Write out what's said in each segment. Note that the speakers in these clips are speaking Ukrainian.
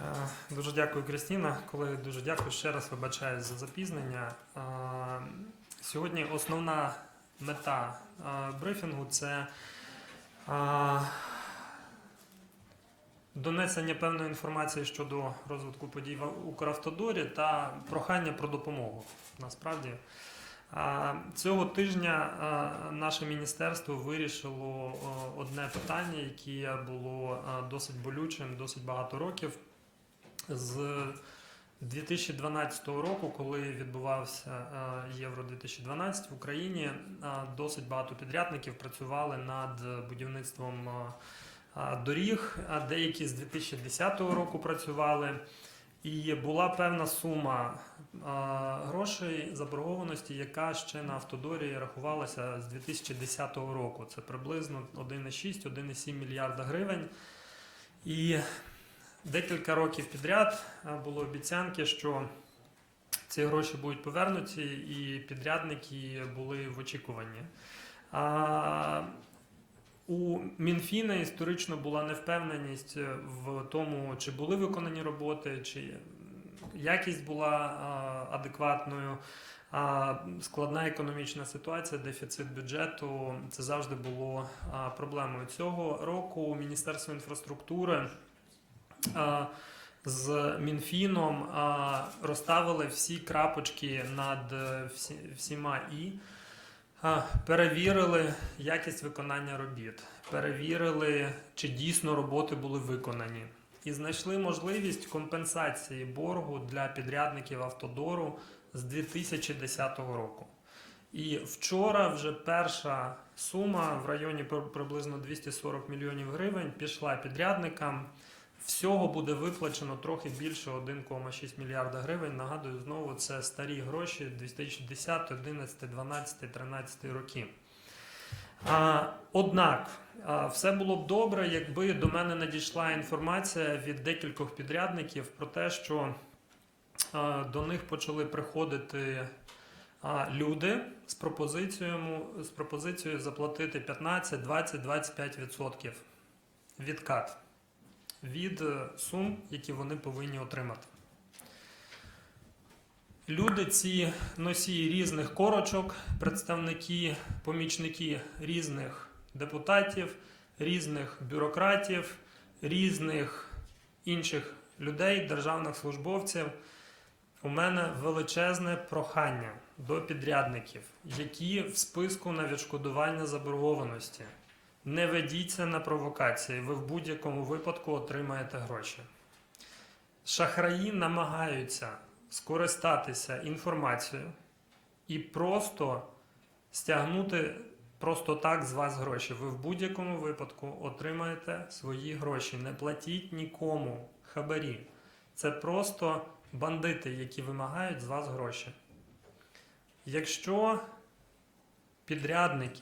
Е, Дуже дякую, Крістіна. Коли дуже дякую, ще раз вибачаюсь за запізнення. Е, Сьогодні основна мета е, брифінгу це донесення певної інформації щодо розвитку подій в Укравтодорі та прохання про допомогу. Насправді. Цього тижня наше міністерство вирішило одне питання, яке було досить болючим, досить багато років. З 2012 року, коли відбувався Євро 2012 в Україні, досить багато підрядників працювали над будівництвом а, доріг. А деякі з 2010 року працювали. І була певна сума грошей заборгованості, яка ще на автодорі рахувалася з 2010 року. Це приблизно 1,6-1,7 мільярда гривень. І декілька років підряд а, було обіцянки, що ці гроші будуть повернуті, і підрядники були в очікуванні. А, у Мінфіна історично була невпевненість в тому, чи були виконані роботи, чи якість була а, адекватною. А складна економічна ситуація, дефіцит бюджету це завжди було проблемою. Цього року Міністерство інфраструктури з Мінфіном розставили всі крапочки над е, всі, всіма і. Перевірили якість виконання робіт, перевірили, чи дійсно роботи були виконані, і знайшли можливість компенсації боргу для підрядників автодору з 2010 року. І вчора вже перша сума в районі при- приблизно 240 мільйонів гривень пішла підрядникам. Всього буде виплачено трохи більше 1,6 мільярда гривень. Нагадую, знову це старі гроші 2010, 11, 12, 13 роки. Однак, все було б добре, якби до мене надійшла інформація від декількох підрядників про те, що до них почали приходити люди з пропозицією, з пропозицією заплатити 15, 20, 25% відкат від е, сум, які вони повинні отримати. Люди ці носії різних корочок, представники, помічники різних депутатів, різних бюрократів, різних інших людей, державних службовців. У мене величезне прохання до підрядників, які в списку на відшкодування заборгованості. Не ведіться на провокації, ви в будь-якому випадку отримаєте гроші. Шахраї намагаються скористатися інформацією і просто стягнути просто так з вас гроші. Ви в будь-якому випадку отримаєте свої гроші. Не платіть нікому хабарі. Це просто бандити, які вимагають з вас гроші. Якщо підрядники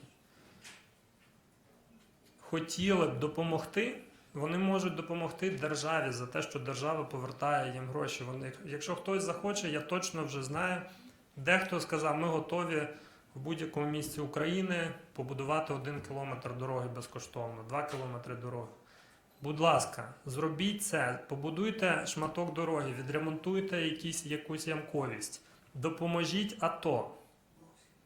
хотіли б допомогти, вони можуть допомогти державі за те, що держава повертає їм гроші. Вони, якщо хтось захоче, я точно вже знаю. Дехто сказав, ми готові в будь-якому місці України побудувати один кілометр дороги безкоштовно, два кілометри дороги. Будь ласка, зробіть це, побудуйте шматок дороги, відремонтуйте якісь, якусь ямковість, допоможіть АТО.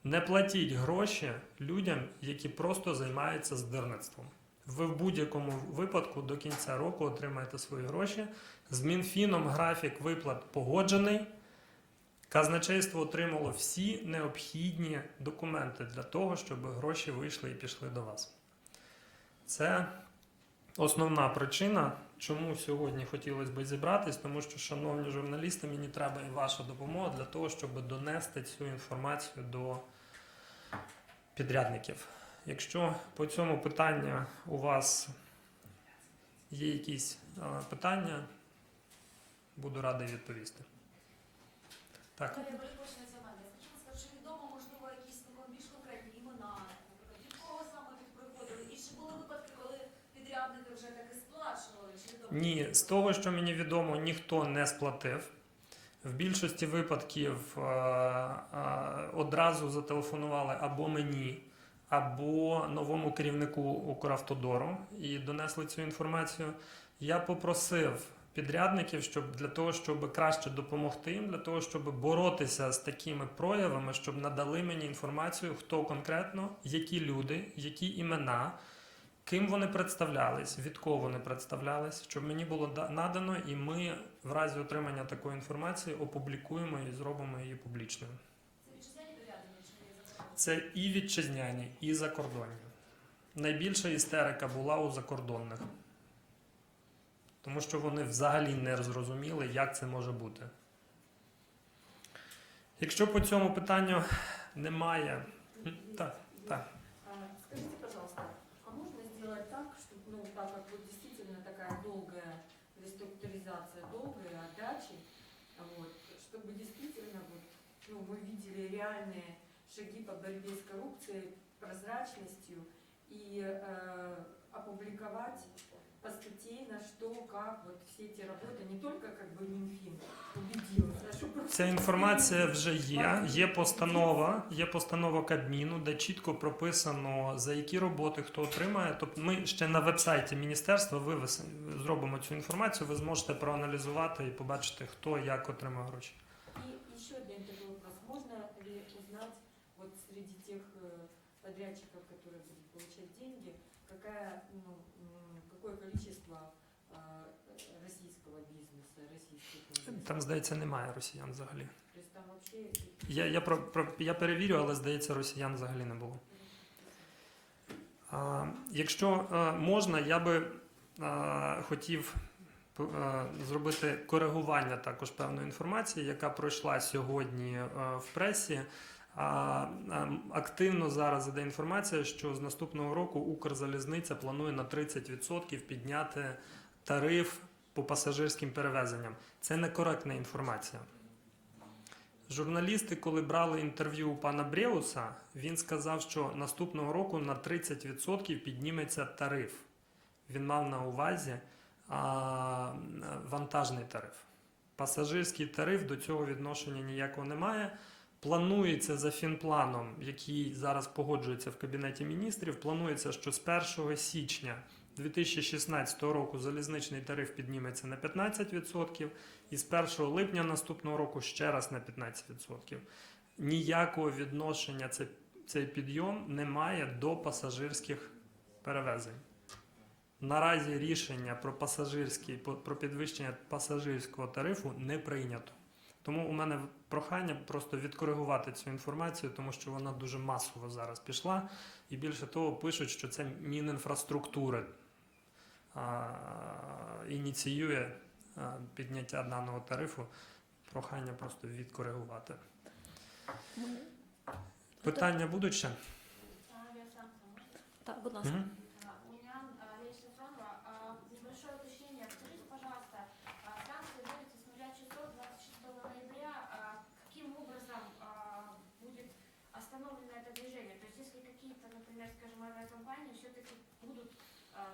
Не платіть гроші людям, які просто займаються здирництвом. Ви в будь-якому випадку до кінця року отримаєте свої гроші. З Мінфіном графік виплат погоджений. Казначейство отримало всі необхідні документи для того, щоб гроші вийшли і пішли до вас. Це основна причина, чому сьогодні хотілося б зібратись, тому що, шановні журналісти, мені треба і ваша допомога для того, щоб донести цю інформацію до підрядників. Якщо по цьому питанню у вас є якісь е, питання, буду радий відповісти. Так. Ні, з того, що мені відомо, ніхто не сплатив. В більшості випадків е, е, одразу зателефонували або мені, або новому керівнику Укравтодору і донесли цю інформацію. Я попросив підрядників, щоб для того, щоб краще допомогти їм, для того, щоб боротися з такими проявами, щоб надали мені інформацію, хто конкретно, які люди, які імена, ким вони представлялись, від кого вони представлялись, щоб мені було да- надано, і ми в разі отримання такої інформації опублікуємо і зробимо її публічною. Це вітчизняні підрядники чи є закордонні? Це і вітчизняні, і закордонні. Найбільша істерика була у закордонних. Тому що вони взагалі не зрозуміли, як це може бути. Якщо по цьому питанню немає. М, Так, так. А, Скажите, пожалуйста, а можно сделать так, чтобы, ну, так как вот действительно такая долгая реструктуризация, долгая отдачи, вот, чтобы действительно вот, ну, мы видели реальные шаги по борьбе с коррупцией, прозрачностью и э, опубликовать постатейно, что, как, вот все эти работы, не только как бы Минфин убедился, а чтобы Ця інформація вже є. Є постанова, є постанова Кабміну, де чітко прописано за які роботи хто отримає. Тобто ми ще на вебсайті міністерства вивес, зробимо цю інформацію. Ви зможете проаналізувати і побачити, хто як отримав гроші. И еще один такой вопрос. Можно ли узнать вот среди тех э, подрядчиков, которые будут получать деньги, какая, ну, м, какое количество э, российского бизнеса, российских инвесторов? Там, здається, немає росіян взагалі. То есть там вообще... Я, я, про, про, я перевірю, але здається, росіян взагалі не було. А, якщо е, можна, я би е, хотів п- е, зробити коригування також певної інформації, яка пройшла сьогодні е, в пресі. А, е, активно зараз іде інформація, що з наступного року Укрзалізниця планує на 30% підняти тариф по пасажирським перевезенням. Це некоректна інформація. Журналісти, коли брали інтерв'ю у пана Бреуса, він сказав, що наступного року на 30% підніметься тариф. Він мав на увазі а, вантажний тариф. Пасажирський тариф до цього відношення ніякого немає. Планується за фінпланом, який зараз погоджується в Кабінеті міністрів. Планується, що з 1 січня 2016 року залізничний тариф підніметься на 15%, і з 1 липня наступного року ще раз на 15%. Ніякого відношення цей, цей підйом не має до пасажирських перевезень. Наразі рішення про пасажирський про підвищення пасажирського тарифу не прийнято. Тому у мене прохання просто відкоригувати цю інформацію, тому що вона дуже масово зараз пішла. І більше того, пишуть, що це Мінінфраструктури а, ініціює а, підняття даного тарифу. Прохання просто відкоригувати. Питання будуть ще? Так, будь ласка. Например, скажем, авиакомпании все-таки будут,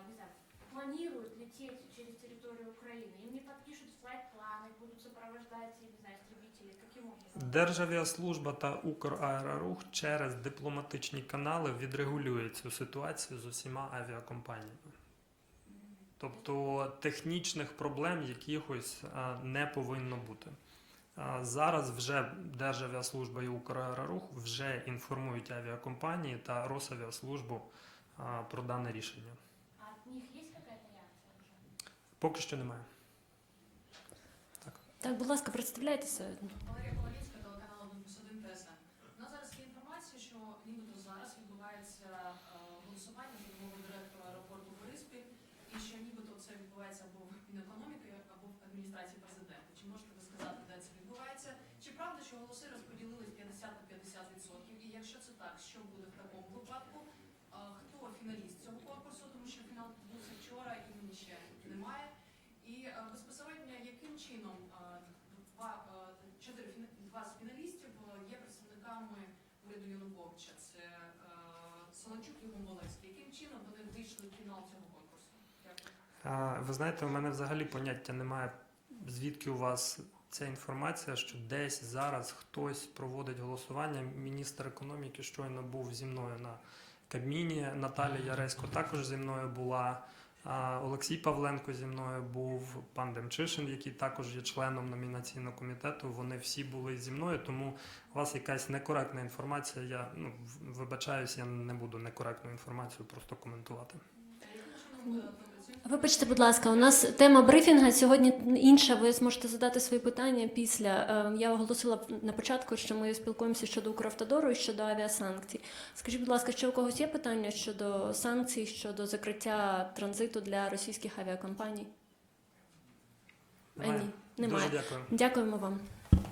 не знаю, планируют лететь через территорию Украины, им не подпишут флайт-планы, будут сопровождать, не знаю, истребители. Каким образом? Державіаслужба та Украерорух через дипломатичні канали відрегулює цю ситуацію з усіма авіакомпаніями. Тобто технічних проблем якихось не повинно бути. Зараз вже Державіаслужба і Украерорух вже інформують авіакомпанії та Росавіаслужбу про дане рішення. А от них є якась реакція? Поки що немає. Так, будь ласка, представляйтеся. Валерія Ковалівська, телеканал 1 плюс 1 ТСН. У нас зараз є інформація, що нібито зараз відбувається е, голосування за нового директора аеропорту Бориспіль, і що нібито це відбувається або в Мінекономіки, або в адміністрації президента. Чи можете ви сказати, де це відбувається? Чи правда, що голоси розподілились 50 на 50%? І якщо це так, що буде в такому випадку? Е, Хто фіналіст цього конкурсу? Тому що фінал відбувся вчора, імені ще немає. І е, безпосередньо яким чином е, два, е, чотири фіна- два з фіналістів е, є представниками Януковича. Це е, Солончук і Гумолевський. Яким чином вони вийшли в фінал цього конкурсу? Ви знаєте, у мене взагалі поняття немає, звідки у вас ця інформація, що десь зараз хтось проводить голосування. Міністр економіки щойно був зі мною на Кабміні. Наталія Яресько також зі мною була. Олексій Павленко зі мною був, пан Демчишин, який також є членом номінаційного комітету. Вони всі були зі мною, тому у вас якась некоректна інформація. Я ну, вибачаюсь, я не буду некоректну інформацію просто коментувати. Е, Вибачте, будь ласка, у нас тема брифінга сьогодні інша. Ви зможете задати свої питання після. Е, Я оголосила на початку, що ми спілкуємося щодо Укравтодору і щодо авіасанкцій. Скажіть, будь ласка, чи у когось є питання щодо санкцій, щодо закриття транзиту для російських авіакомпаній? Е, Немає? Ні, немає. Дуже дякую. Дякуємо вам.